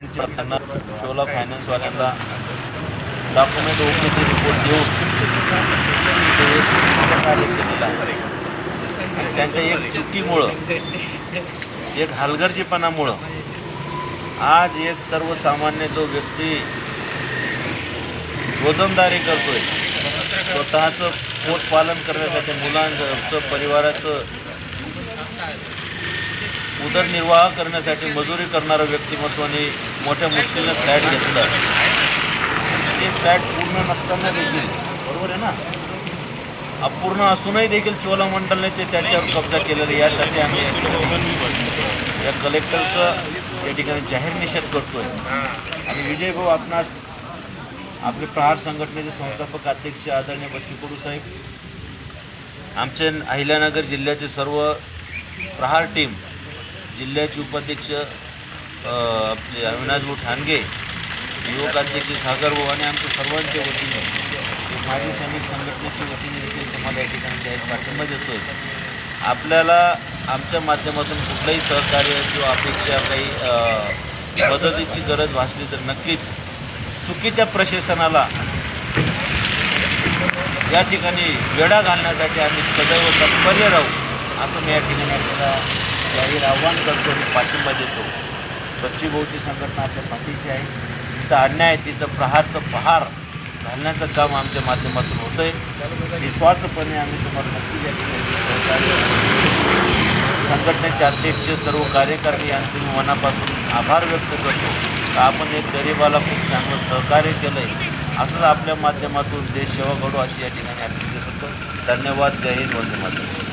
त्यांना शोला फायनान्सवाल्यांना document ओकेचे report देऊन ते कार्य केलेलं आहे. आणि त्यांच्या एक चुकीमुळं एक हलगर्जीपणामुळं आज एक सर्वसामान्य जो व्यक्ती रोजंदारी करतोय स्वतःचं पोटपालन करण्यासाठी मुलांचं परिवाराचं उदरनिर्वाह करण्यासाठी मजुरी करणारं व्यक्तिमत्वाने मोठ्या मुश्किलनं फ्लॅट घेतला. ते फ्लॅट पूर्ण नसताना देखील बरोबर आहे ना? अपूर्ण असूनही देखील चोलामंडलने ते त्यांच्यावर कब्जा केलेला यासाठी आम्ही या कलेक्टरचं या ठिकाणी जाहीर निषेध करतोय. आणि विजय भाऊ आपणास आपले प्रहार संघटनेचे संस्थापक अध्यक्ष आदरणीय बच्चू साहेब आमचे अहिल्यानगर जिल्ह्याचे सर्व प्रहार टीम जिल्ह्याचे उपाध्यक्ष आपले अविनाशभाऊ ठाणगे युवक अध्यक्ष सागर आणि आमच्या सर्वांच्या वतीने माजी सैनिक संघटनेच्या वतीने देखील तुम्हाला या ठिकाणी जाहीर पाठिंबा देतोय. आपल्याला आमच्या माध्यमातून कुठलंही सहकार्य किंवा अपेक्षा काही मदतीची गरज भासली तर नक्कीच चुकीच्या प्रशासनाला या ठिकाणी वेढा घालण्यासाठी आम्ही सदैव तत्पर्य राहू असं मी या ठिकाणी आपल्याला जाहीर आव्हान करतो आणि पाठिंबा देतो. बच्ची संघटना आपल्या पाठीशी आहे. जिथं अन्याय आहे तिचं प्रहारचं प्रहार घालण्याचं काम आमच्या माध्यमातून होतं आहे निस्वार्थपणे आम्ही तुम्हाला नक्की या ठिकाणी संघटनेचे अध्यक्ष सर्व कार्यकर्ते यांचे मी मनापासून आभार व्यक्त करतो. का आपण एक गरिबाला खूप चांगलं सहकार्य केलं आहे असंच आपल्या माध्यमातून देश सेवा घडू अशी या ठिकाणी अपेक्षा करतो धन्यवाद. जय हिंद. वंदे माध्यम